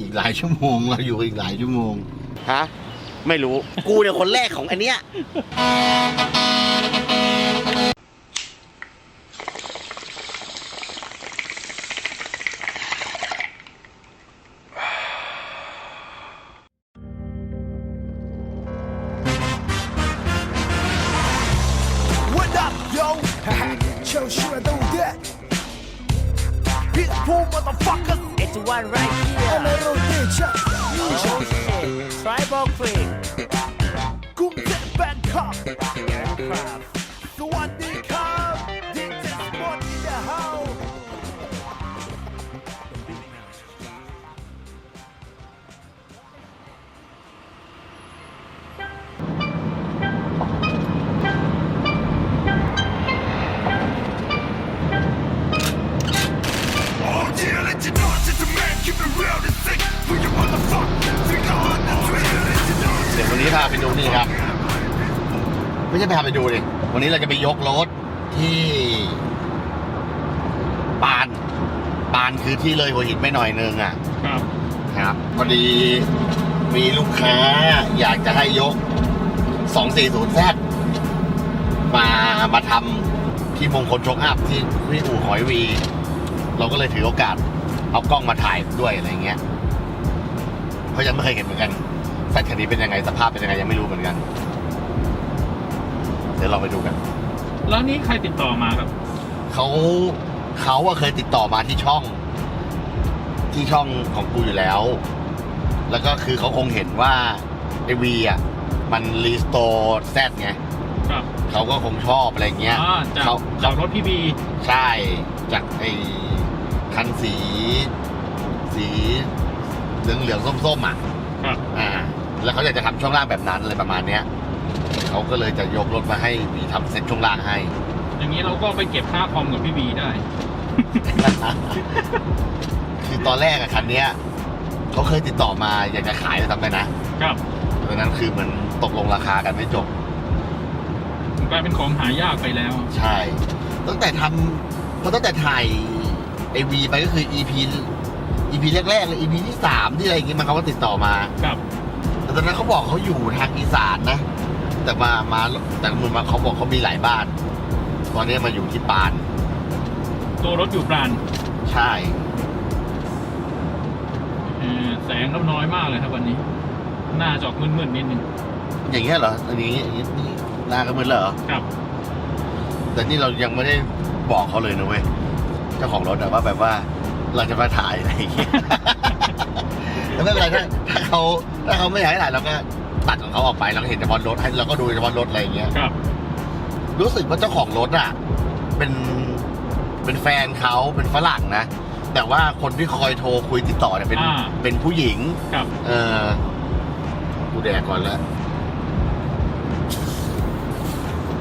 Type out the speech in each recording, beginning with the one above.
อีกหลายชั่วโมงเราอยู่อีกหลายชั่วโมง ฮะ ไม่รู้ กูเนี่ยคนแรกของอันเนี้ย ไม่ใช่พาไปดูดิวันนี้เราจะไปยกรถที่ปานปานคือที่เลยหัวหินไม่หน่อยนึงอะ ครับ ครับพอดีมีลูกค้าอยากจะให้ยก 240Z มามาทำที่มงคลโชคอัพที่ที่อู่หอยวี เราก็เลยถือโอกาส เอากล้องมาถ่ายด้วยอะไรเงี้ยเพราะยังไม่เคยเห็นเหมือนกันแซดคันนี้เป็นยังไงสภาพเป็นยังไงยังไม่รู้เหมือนกัน เดี๋ยวเราไปดูกัน แล้วนี่ใครติดต่อมาครับ เขาเขาอะเคยติดต่อมาที่ช่อง ที่ช่องของกูอยู่แล้ว แล้วก็คือเขาคงเห็นว่าไอวีอะมันรีสโตร์แซดไงครับเขาก็คงชอบอะไรเงี้ยอ่าจากเขาจากรถพี่บีใช่จากไอคันสี สีเหลืองเหลืองๆส้มๆอะ ครับ อ่า แล้วเขาอยากจะทำช่วงล่างแบบนั้นอะไรประมาณเนี้ย เขาก็เลยจะยกรถมาให้วีทำเซ็ตช่วงล่างให้ อย่างนี้เราก็ไปเก็บค่าคอมกับพี่บีได้ คือตอนแรกอะคันเนี้ยเขาเคยติดต่อมาอยากจะขายเลยทำไปนะครับดังนั้นคือเหมือนตกลงราคากันไม่จบกลายเป็นของหายากไปแล้ว ใช่ ตั้งแต่ทำเพราะตั้งแต่ถ่ายไอวีไปก็คือ EP EP แรกๆเลย EP ที่สามที่อะไรอย่างเงี้ยมันเขาก็ติดต่อมา ครับแต่ตอนนั้นเขาบอกเขาอยู่ทางอีสานนะ แต่มามาแต่มือมาเขาบอกเขามีหลายบ้าน ตอนนี้มาอยู่ที่ปาน ตัวรถอยู่ปรานใช่ เอ่อแสงก็น้อยมากเลยครับวันนี้ หน้าจอกมึนๆนิดนึงอย่างเงี้ยเหรออันนี้อย่างงี้นี่หน้าก็มืดเหรอ ครับ แต่นี่เรายังไม่ได้บอกเขาเลยนะเว้ย เจ้าของรถแต่ว่าแบบว่าเราจะมาถ่ายอะไรอย่างเงี้ยแล้วไม่เป็นไรถ้าถ้าเขาถ้าเขาไม่อยากให้ถ่ายเราก็ ตัดของเขาออกไปเราก็เห็นเฉพาะรถให้เราก็ดูเฉพาะรถอะไรอย่างเงี้ย ครับ รู้สึกว่าเจ้าของรถอะ เป็นเป็นแฟนเขาเป็นฝรั่งนะ แต่ว่าคนที่คอยโทรคุยติดต่อเนี่ยเป็นอ่า เป็นผู้หญิง ครับ เออกูแดกก่อนแล้ว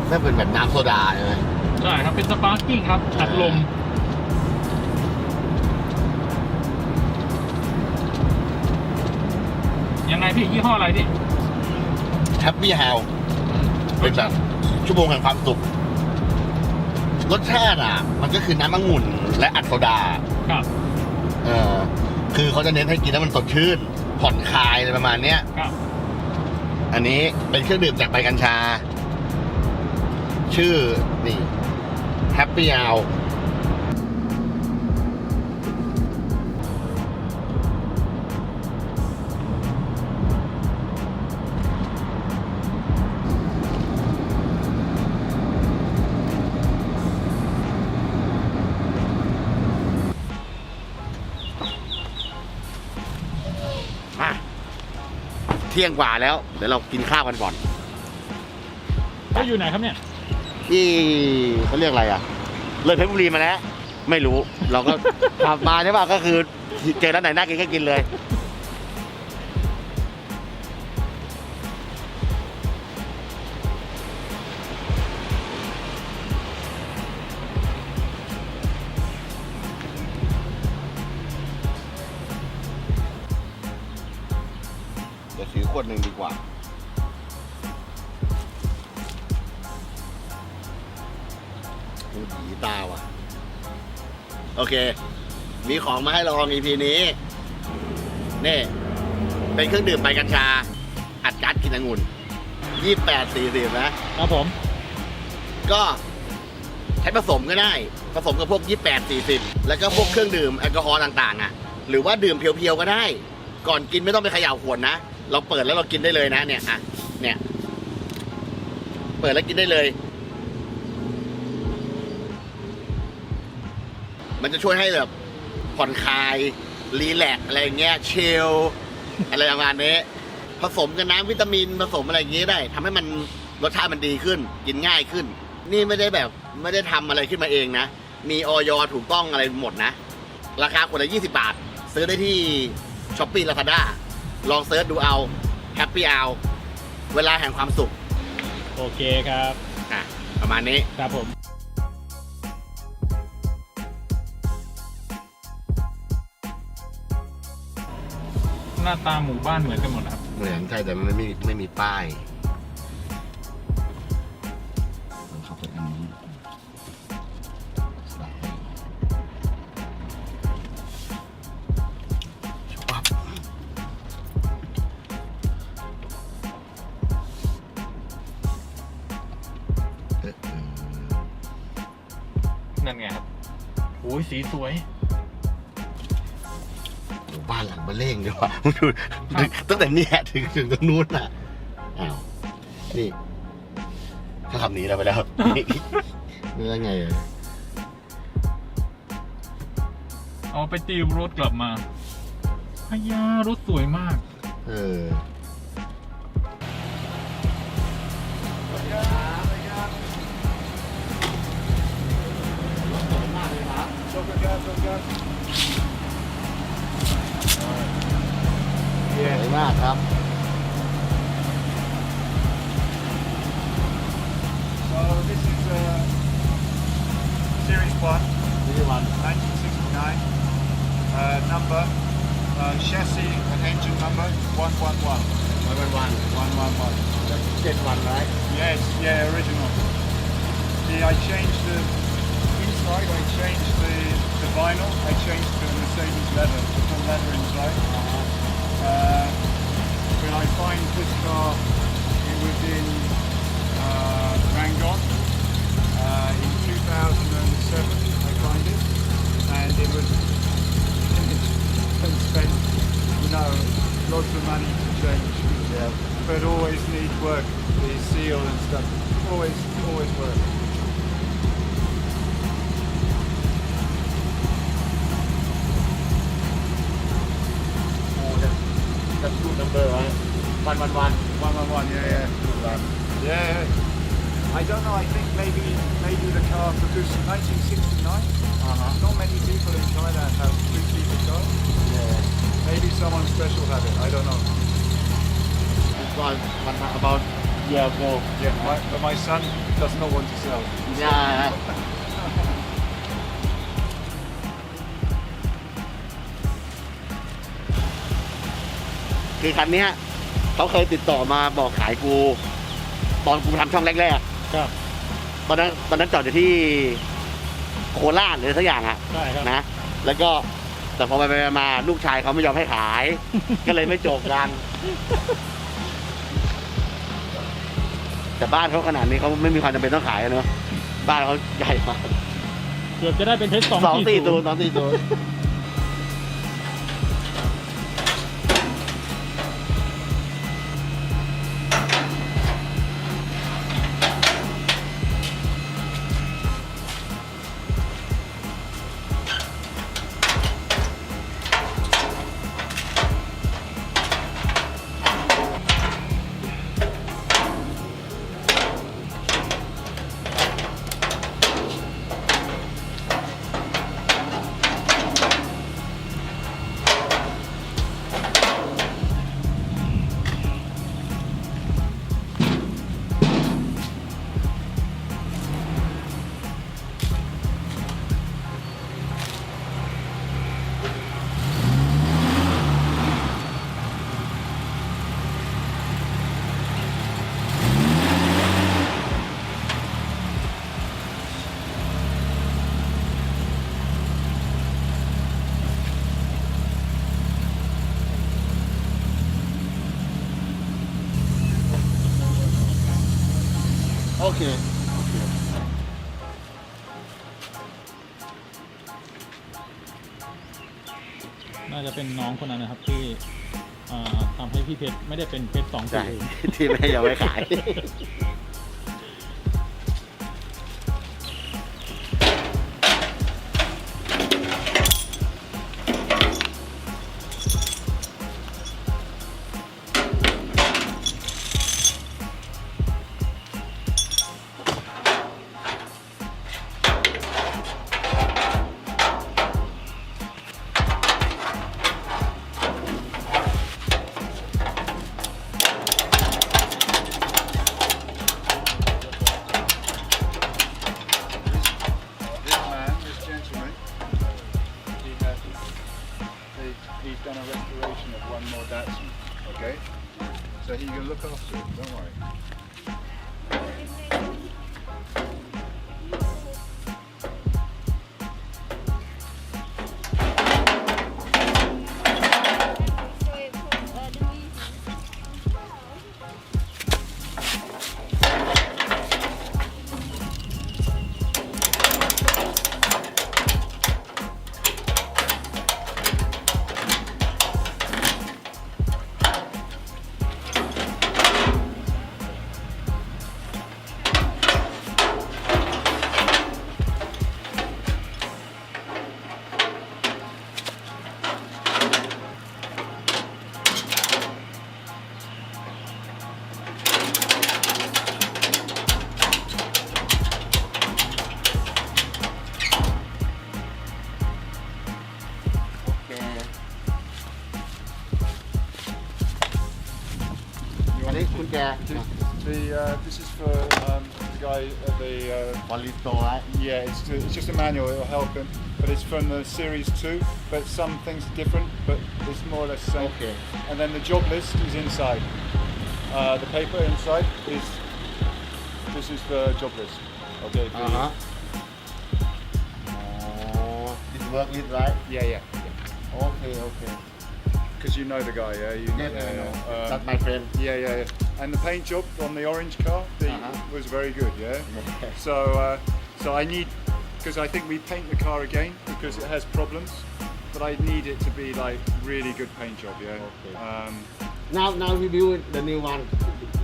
ไม่เป็นแบบน้ำโซดาใช่ไหมใช่ครับ เป็นสปาร์กิ้งครับอัดลม ยังไงพี่ยี่ห้ออะไรพี่ แฮปปี้ฮาวเป็นแบบชั่วโมงแห่งความสุข รสชาติอะ มันก็คือน้ำองุ่นและอัดโซดา ครับ เออคือเขาจะเน้นให้กินแล้วมันสดชื่น ผ่อนคลายอะไรประมาณเนี้ย ครับ อันนี้เป็นเครื่องดื่มจากใบกัญชา ชื่อนี่ Happy Hour มา ที่ยงกว่าแล้ว เดี๋ยวเรากินข้าวกันก่อนแล้วอยู่ไหนครับเนี่ยที่เขาเรียกอะไรอะ เลยเพชรบุรีมาแล้ว ไม่รู้ เราก็ขับมาใช่ป่ะก็คือเจอร้านไหนน่ากินก็กินเลย มีของมาให้ลอง EP นี้นี่เป็นเครื่องดื่มใบกัญชา อัดก๊าซกินองุ่นยี่แปดสี่สิบนะครับผม ก็ใช้ผสมก็ได้ ผสมกับพวก 28 40 แล้วก็พวกเครื่องดื่มแอลกอฮอล์ต่างๆอะ หรือว่าดื่มเพียวๆก็ได้ ก่อนกินไม่ต้องไปเขย่าขวดนะ เราเปิดแล้วเรากินได้เลยนะเนี่ยอะเนี่ย เปิดแล้วกินได้เลย มันจะช่วยให้แบบผ่อนคลาย รีแลกซ์อะไรอย่างเงี้ยเชลอะไรประมาณนี้ ผสมกับน้ำวิตามินผสมอะไรอย่างเงี้ยได้ทำให้มันรสชาติมันดีขึ้น กินง่ายขึ้น นี่ไม่ได้แบบไม่ได้ทำอะไรขึ้นมาเองนะ มีออยถูกต้องอะไรหมดนะ ราคาขวดละ 20 บาท ซื้อได้ที่ช้อปปี้ลาซาด้าลองเซิร์ชดูเอาแฮปปี้เอาเวลาแห่งความสุข โอเคครับ อะ ประมาณนี้ ครับผม หน้าตาหมู่บ้านเหมือนกันหมดนะครับ เหมือนใช่แต่มันไม่มีไม่มีป้ายขับรถอันนี้สายชับเอ๊ะเออนั่นไงครับโอ้ยสีสวยโอ้บ้านหลังมาเล่งดีว่ะมึงดูตั้งแต่เนี่ยถึงถึงตรงนู้นน่ะอ้าวนี่เขาขับหนีเราไปแล้วนี่ได้ไงอะเอาไปตีรถกลับมาพยารถสวยมาก เออสวยมากครับ So this is uh, Series 1, นี่วัน 1969. Uh, number, uh, chassis and engine number 111. วันวันวัน 111. เจ็ดวันไร Yes, yeah, original. See, I changed the inside, I changed the, the vinyl, I changed to Mercedes leather, to full leather inside. Uh, when I find this car, it was in uh, Rangon uh, in 2007. I find it, and it was and spent, you know, lots of money to change. Yeah. But always need work, the seal and stuff. Always, always work. All right. One, one, one. One, one, one. Yeah, yeah. Yeah. I don't know. I think maybe maybe the car produced in 1969. Uh-huh. Not many people in Thailand have three seater cars. Yeah. Maybe someone special had it. I don't know. It's one, about yeah, more. Yeah. My, but my son does not want to sell. Yeah. คือคันเนี้ยเขาเคยติดต่อมาบอกขายกู ตอนกูทำช่องแรกครับๆตอนนั้นตอนนั้นจอดอยู่ที่โคราชหรือสักอย่างอะได้ครับนะแล้วก็แต่พอไปไปมาลูกชายเขาไม่ยอมให้ขาย ก็เลยไม่จบกันแต่บ้านเขาขนาดนี้เขาไม่มีความจำเป็นต้องขายอะเนอะบ้านเขาใหญ่มากเกือบจะได้เป็นเทสสองสองสี่ศูตัวนย์สองสี่ตัว โอเคน่าจะเป็นน้องคนนั้นนะครับที่อ่าทำให้พี่เพชรไม่ได้เป็นเพชรสองใช่สี ที่แม่ยังไม่ขาย more. Okay, so he can look after it. Don't worry. manual, it'll help him. But it's from the Series 2, but some things different, but it's more or less the same. Okay. And then the job list is inside. Uh, the paper inside is, this is the job list. Okay. Uh-huh. Oh, did work is right? Yeah, yeah. yeah. Okay, okay. Because you know the guy, yeah? You yeah, yeah, yeah. Um, That's my friend. Yeah, yeah, yeah. And the paint job on the orange car the, uh-huh. was very good, yeah? so, uh, so I need because I think we paint the car again because it has problems, but I need it to be like really good paint job, yeah. Okay. Um, now now we build the new one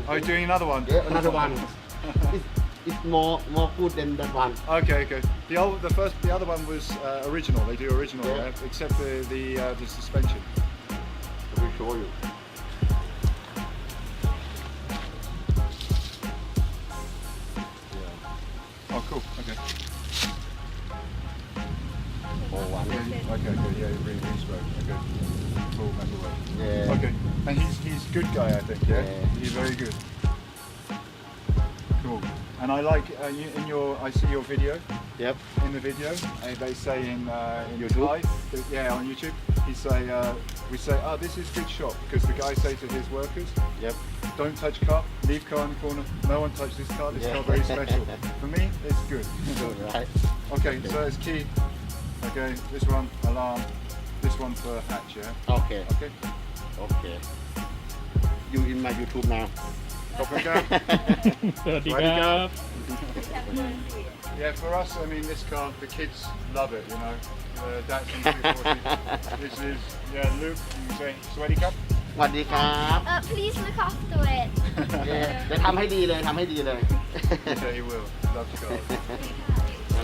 are you doing another one? yeah, another one it's, it's more more good than that one okay, okay. The old, the first, the other one was uh, original. They do original, Yeah. yeah, except the the, uh, the suspension. we show you Oh, cool. Okay. One okay, okay. Yeah, really. Okay. Cool. That's all right. yeah Okay. And he's he's a good guy, I think. Yeah. Yeah. He's very good. Cool. And I like uh, you, in your I see your video. Yep. In the video, and they say in uh, in YouTube? Thai, that- yeah, on YouTube, he say uh, we say, oh, this is good shot because the guy say to his workers, Yep. don't touch car, leave car in the corner. No one touch this car. This Yeah. car very special. For me, it's good. right Okay, so it's key. Okay, this one alarm. This one for hatch. Yeah. okay Okay. okay you in my YouTube now Copy that. สวัสดีครับ Yeah, for us, I mean, this car, the kids love it, you know. Uh, Datsun 240. this is, yeah, Luke, you can say, sweaty cup. สวัสดีครับ Uh, please look after it. เดี๋ยวเดี๋ยวทำให้ดีเลยทำให้ดีเลย yeah, he will. Loves cars.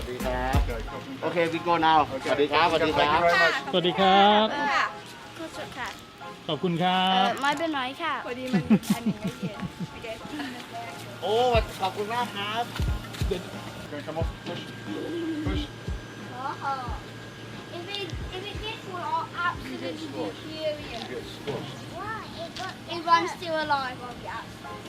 สวัสดีครับ Okay, copy โอเค we go now สวัสดีครับสวัสดีค Thank รั you บ very much. สวัสดีครับ ค่ะก็สุดค่ะขอบคุณครัเอบอไม่เป็นไรค่ะ พอดีมันอันนี้ไม่เขียนไม่ได้โอ้ขอบคุณมากครับ Gonna come off, push, push. If it if it gets one, I'll absolutely be furious. You get squashed. Why? It, got, it runs still alive. I'll be absolutely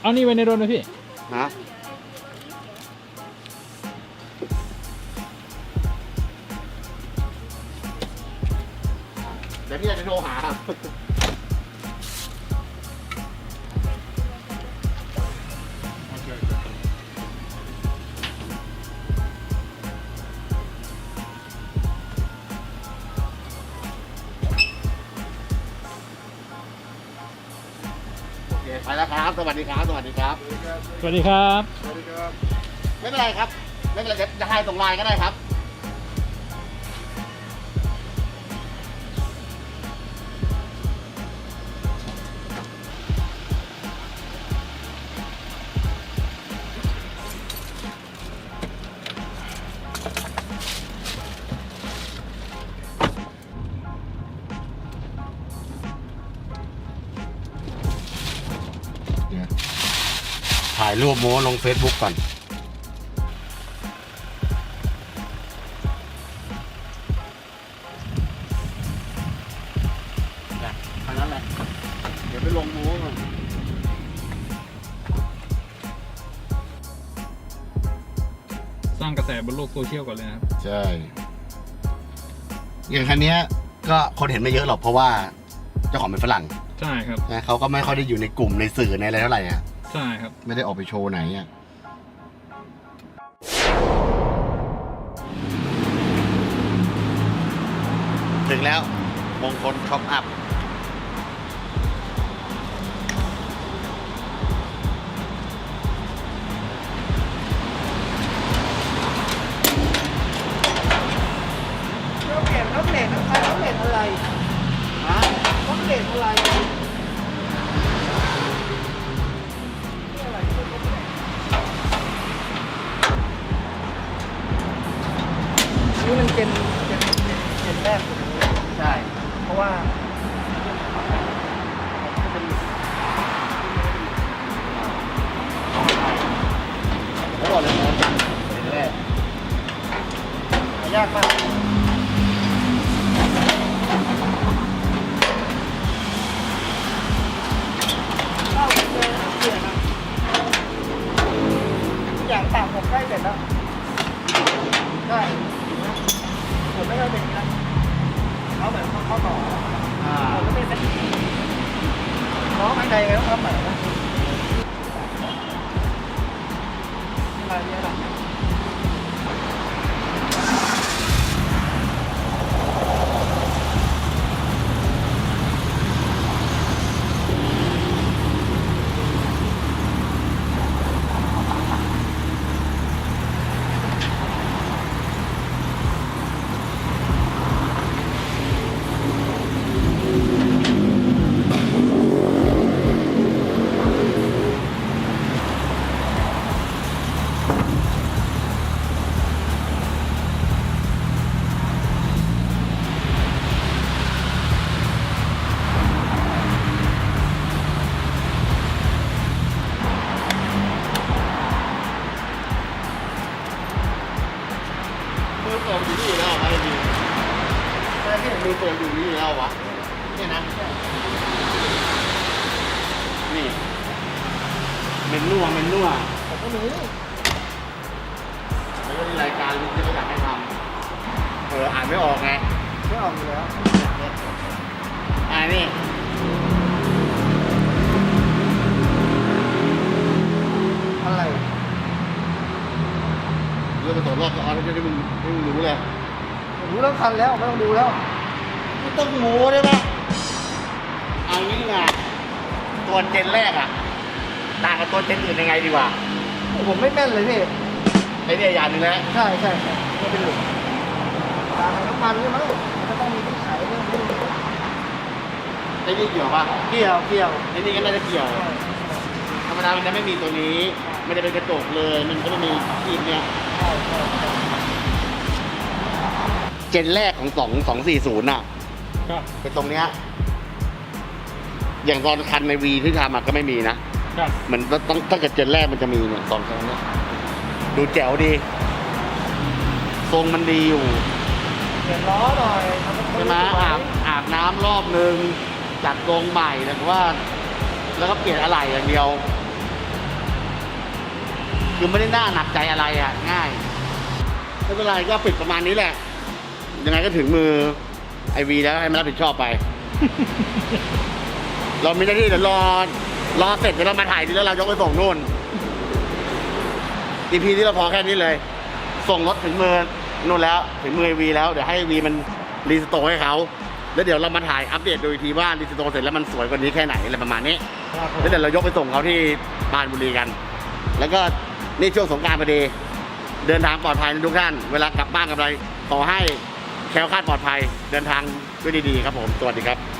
เอานี่ไว้ในรถนะพี่ ฮะเดี๋ยวพี่จะโทรหา สวัสดีครับ สวัสดีครับ สวัสดีครับ ไม่เป็นไรครับ ไม่เป็นไรเดี๋ยวจะให้ตรงไลน์ก็ได้ครับ รูปโม้ลง Facebook ก่อน ทางนั้นแหละ เดี๋ยวไปลงโม้ก่อนสร้างกระแสบนโลกโซเชียลก่อนเลยนะครับ ใช่ อย่างคันเนี้ยก็คนเห็นไม่เยอะหรอกเพราะว่าเจ้าของเป็นฝรั่งใช่ครับ นะเขาก็ไม่ค่อยได้อยู่ในกลุ่มในสื่อในอะไรเท่าไหร่อะ ใช่ครับ ไม่ได้ออกไปโชว์ไหนอะถึงแล้วมงคลช็อปอัพน้องเหลนน้องเหลนอะไรน้องเหลนอะไรฮะน้องเหลนอะไร นี่มันเป็นเป็นเป็นแรกใช่ เพราะว่าแล้วบอกเลยโมจังเป็นแรกยากมาก แบบเข้าต่ออ่ สมรอบซ้อนที่มึงที่มึงรู้เลยผมรู้แล้วคันแล้วไม่ต้องดูแล้วไม่ต้องโม้ได้ปะเอางี้ไงตัวเจนแรกอะต่างกับตัวเจนอื่นยังไงดีกว่าผมไม่แม่นเลยพี่ไอ้เนี่ยอย่างหนึงแล้วใช่ใช่ใช่ไม่เป็นหลุมตามน้ำมันใช่ไหมมันก็ต้องมีที่ไขเรื่องนี้ไอ้นี่เกี่ยวปะเกี่ยวเกี่ยวไอ้นี่ก็น่าจะเกี่ยว ธรรมดามันจะไม่มีตัวนี้ไม่ได้เป็นกระจกเลย มันก็ไม่มีทีมเนี่ย ใช่ใช่ใช่ เจนแรกของสองสองสี่ศูนย์อะครับเป็นตรงเนี้ยอย่างตอนคันในวีที่ทำอะก็ไม่มีนะครับมันต้องถ้าเกิดเจนแรกมันจะมีเนี่ยตอนคันเนี้ยดูแจ๋วดี ทรงมันดีอยู่เปลี่ยนล้อหน่อยทำให้ใช่ไหมอาบอาบน้ำรอบหนึ่งจัดทรงใหม่แต่ว่า แล้วก็เปลี่ยนอะไหล่อย่างเดียว คือไม่ได้น่าหนักใจอะไรอะ ง่ายไม่เป็นไรก็ปิดประมาณนี้แหละ ยังไงก็ถึงมือไอวีแล้วให้มันรับผิดชอบไป เรามีหน้าที่เดี๋ยวรอรอเสร็จเดี๋ยวเรามาถ่ายดีแล้วเรายกไปส่งนู่นอีพีที่เราพอแค่นี้เลย ส่งรถถึงมือนู่นแล้ว ถึงมือไอวีแล้วเดี๋ยวให้วีมันรีสโตให้เขาแล้วเดี๋ยวเรามาถ่ายอัปเดตดูอีกทีว่ารีสโตเสร็จแล้วมันสวยกว่านี้แค่ไหนอะไรประมาณนี้แล้วเดี๋ยวเรายกไปส่งเขาที่ปรานบุรีกัน แล้วก็นี่ช่วงสงกรารพอดี เดินทางปลอดภัยนะทุกท่าน เวลากลับบ้านกับอะไรต่อให้ แคล้วคลาดปลอดภัยเดินทางด้วยดีๆครับผม สวัสดีครับ